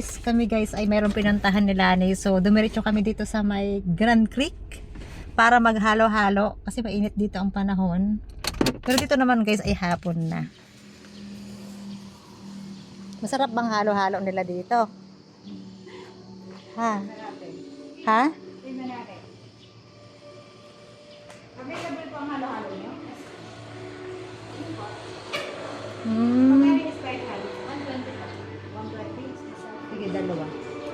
guys, kami guys ay mayroong pinuntahan ni Lani. So dumiretso kami dito sa may Grand Creek para maghalo-halo kasi mainit dito ang panahon. Pero dito naman guys ay hapon na. Masarap bang halo-halo nila dito? Ha? Ha? Available po ang halo-halo nyo? Hmm. Dalawa.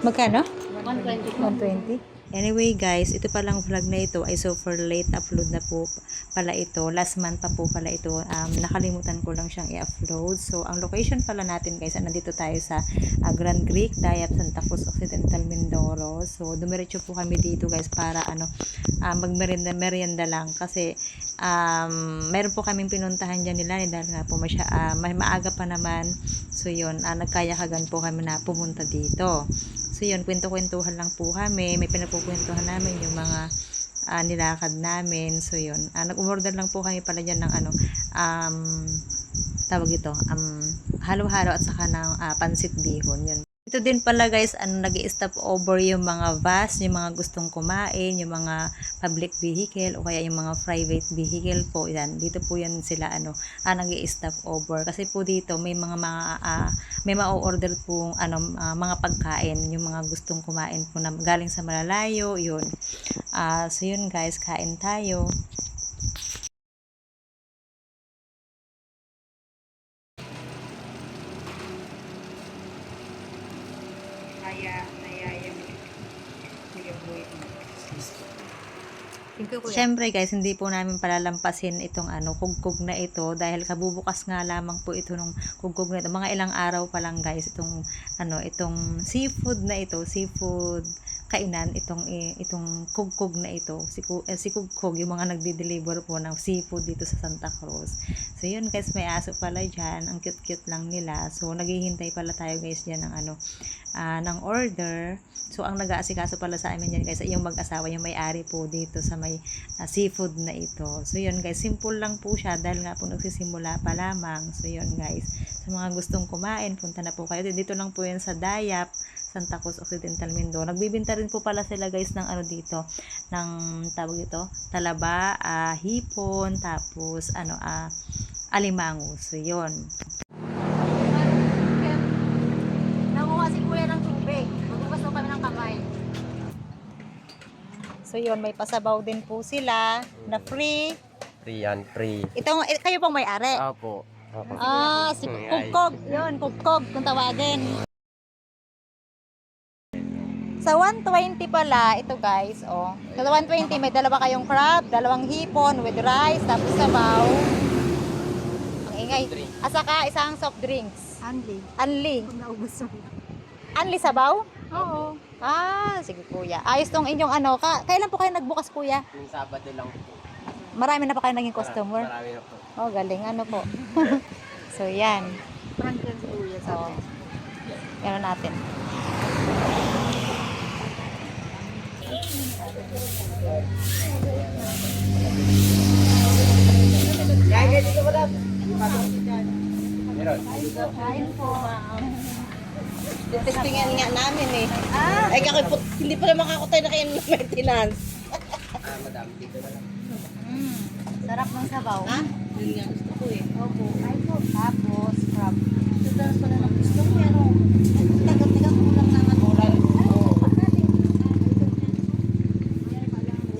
Magkano? 120 120. Anyway guys, ito palang vlog na ito ay super late upload na po pala ito. Last month pa po pala ito. Um, nakalimutan ko lang siyang i-upload. So, ang location pala natin guys, ay nandito tayo sa ah, Grand Creek, Dayap, Santa Cruz Occidental, Mindoro. So, dumiretso po kami dito guys para ano, ah, magmerienda merienda lang kasi um, meron po kaming pinuntahan dyan nila dahil nga po masya, ah, ma- maaga pa naman. So, yun, ah, nagkayakagan po kami na pumunta dito. So yun, kwento-kwentuhan lang po kami. May pinagkukwentuhan namin yung mga ah, nilakad namin. So yun, ah, nag-umorder lang po kami pala dyan ng ano, um, tawag ito, um, halo-halo at saka ng ah, pansit bihon. Yun. Ito din pala guys, ano, nag stop over yung mga bus, yung mga gustong kumain, yung mga public vehicle o kaya yung mga private vehicle po. Yan, dito po yan sila ano, ah, nag stop over. Kasi po dito may mga mga ah, may ma-order po ano, ah, mga pagkain, yung mga gustong kumain po na galing sa malalayo, yun. Ah, so yun guys, kain tayo. Kaya, kaya yung Kuya Boy. Thank you, Kuya. Siyempre guys, hindi po namin palalampasin itong ano, kugkog na ito dahil kabubukas nga lamang po ito nung kugkog na ito. Mga ilang araw pa lang guys itong ano, itong seafood na ito, seafood kainan itong eh, itong kugkog na ito. Si, eh, si kugkog yung mga nagde-deliver po ng seafood dito sa Santa Cruz. So yun guys, may aso pala diyan. Ang cute-cute lang nila. So naghihintay pala tayo guys diyan ng ano, ah, ng order. So ang nag-aasikaso pala sa amin yan guys ay yung mag-asawa, yung may-ari po dito sa may ah, seafood na ito. So yun guys, simple lang po siya dahil nga po nagsisimula pa lamang. So yun guys, sa mga gustong kumain, punta na po kayo. Dito lang po yan sa Dayap, Santa Cruz Occidental Mindoro. Nagbibinta rin po pala sila guys ng ano dito, ng tawag ito, talaba, ah, hipon, tapos ano, ah, alimango. So yun. Nanguha si kuya ng tubig. Magbukas daw kami ng kamay. So yun, may pasabaw din po sila na free. Free yan, free. Ito, eh, kayo pong may-ari. Apo. Ah, si Ay. Kugkog. Yun, Kugkog kung tawagin. Sa 120 pala, ito guys, oh. Sa 120, may dalawa kayong crab, dalawang hipon with rice, tapos sabaw. Ingay. At saka isang soft drinks. Anli. Anli. Kung naubos mo. Anli sabaw? Oo. Ah, sige kuya. Ayos tong inyong ano. Ka kailan po kayo nagbukas kuya? Yung Sabado lang po. Marami na pa kayo naging customer? Marami na po. Oh, galing. Ano po? so, yan. Prank yan si Kuya So, yan natin. Meron. Testingan nga namin eh. Ah. Ay, kakay po, hindi pa naman ako tayo na kayo ng maintenance. Ah, madam, dito na lang. Mm, sarap ng sabaw. Ha? Yun nga gusto ko eh. Opo. Ay po. Tapos, crab. Pa na ng gusto ko yan oh. Tagal-tagal kulang na nga. Kulang. Oo.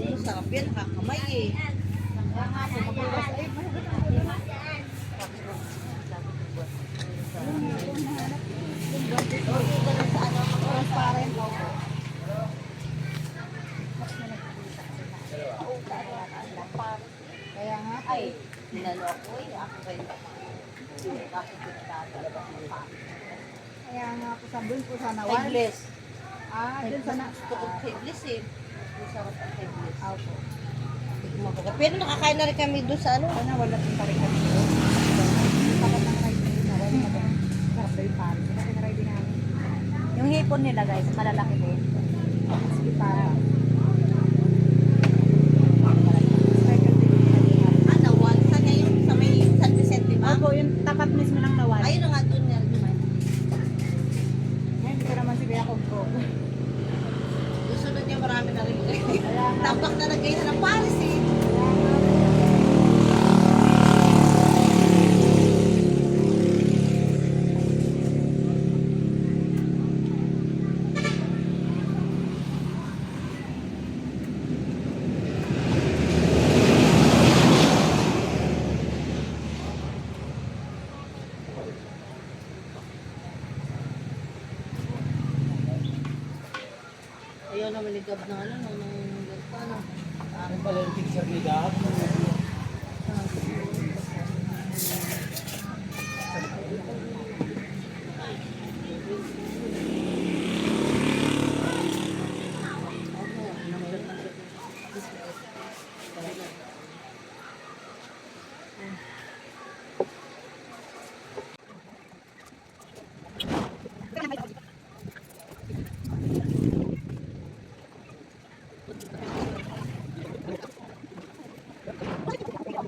Oh, sarap yan, nakakamay eh. Kaya nga, Ay, naloko eh. Ako kayo. Bakit yung tatalaga ng pa? Kaya nga po sabihin po sa nawal. Timeless. Ah, dun sa na. Timeless eh. Ang sarap ang timeless. Opo. Tignan ko. Pero nakakain na rin kami doon sa ano. Sana wala pong parin kami doon. Tapat ng ride din na wala na doon. Sarap daw yung. Kasi na namin. yung hipon nila guys, malalaki din. Sige para. Tampak na nagay na ng Paris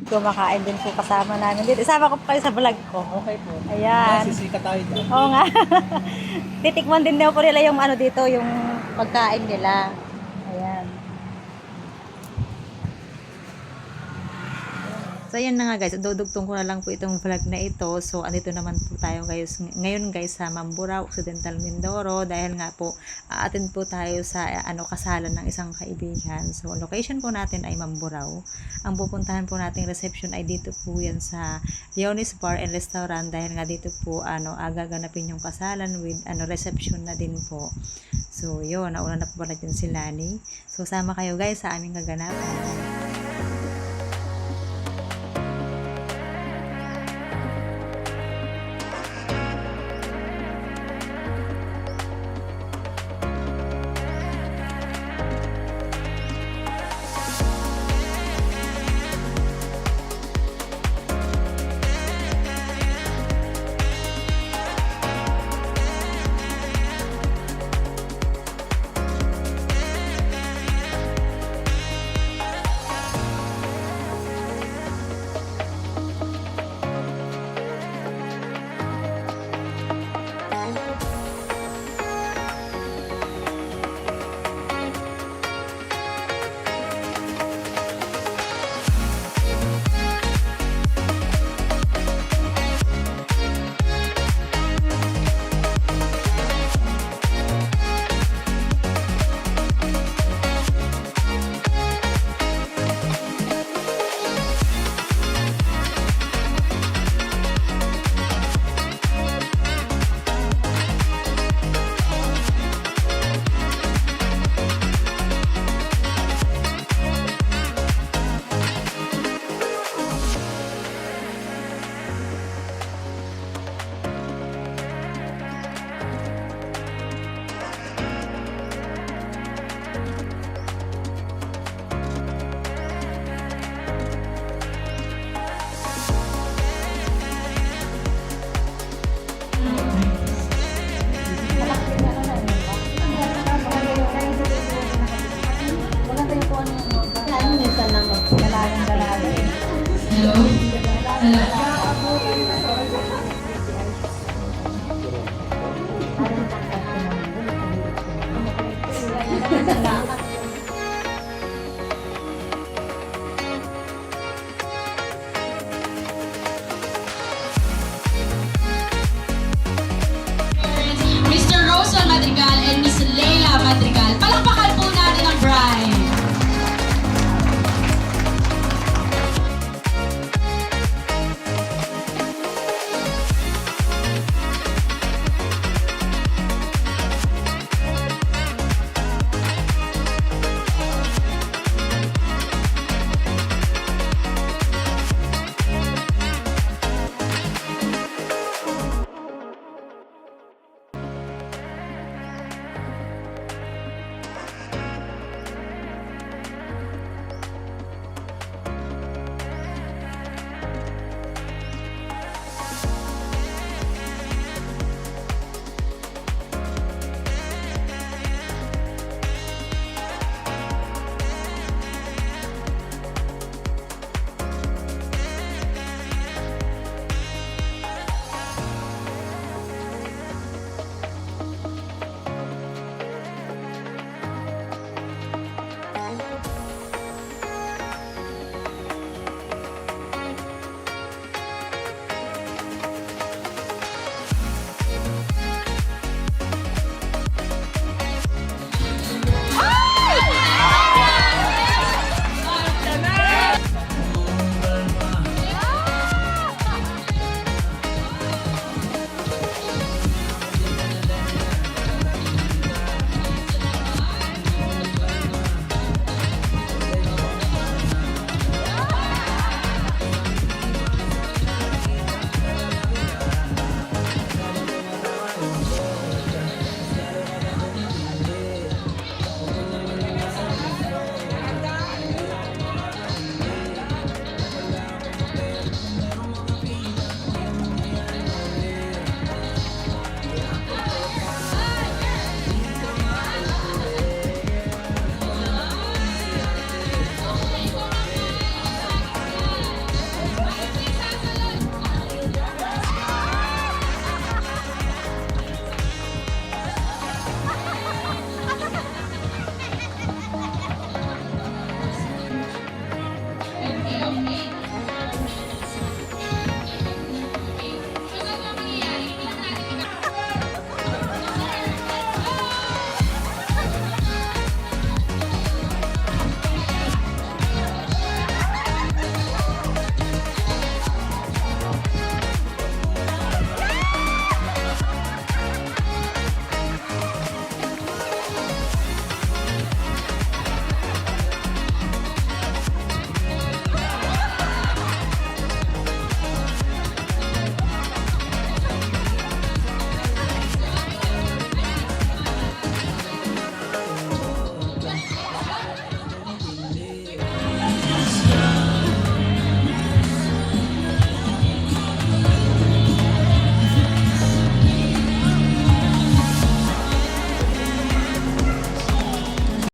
Kumakain din po kasama namin dito. Isama ko po kayo sa vlog ko. Okay po. Ayan. Sisika tayo dyan. Oo nga. Titikman din daw po nila yung ano dito, yung pagkain nila. Ayan. So, ayan na nga guys. Dudugtong ko na lang po itong vlog na ito. So, andito naman po tayo guys. Ngayon guys sa Mamburao, Occidental Mindoro. Dahil nga po, aatin po tayo sa ano kasalan ng isang kaibigan. So, location po natin ay Mamburao. Ang pupuntahan po nating reception ay dito po yan sa Leonis Bar and Restaurant. Dahil nga dito po, ano, agaganapin yung kasalan with ano reception na din po. So, yun. Nauna na po pala dyan si Lani. So, sama kayo guys sa aming kaganapan.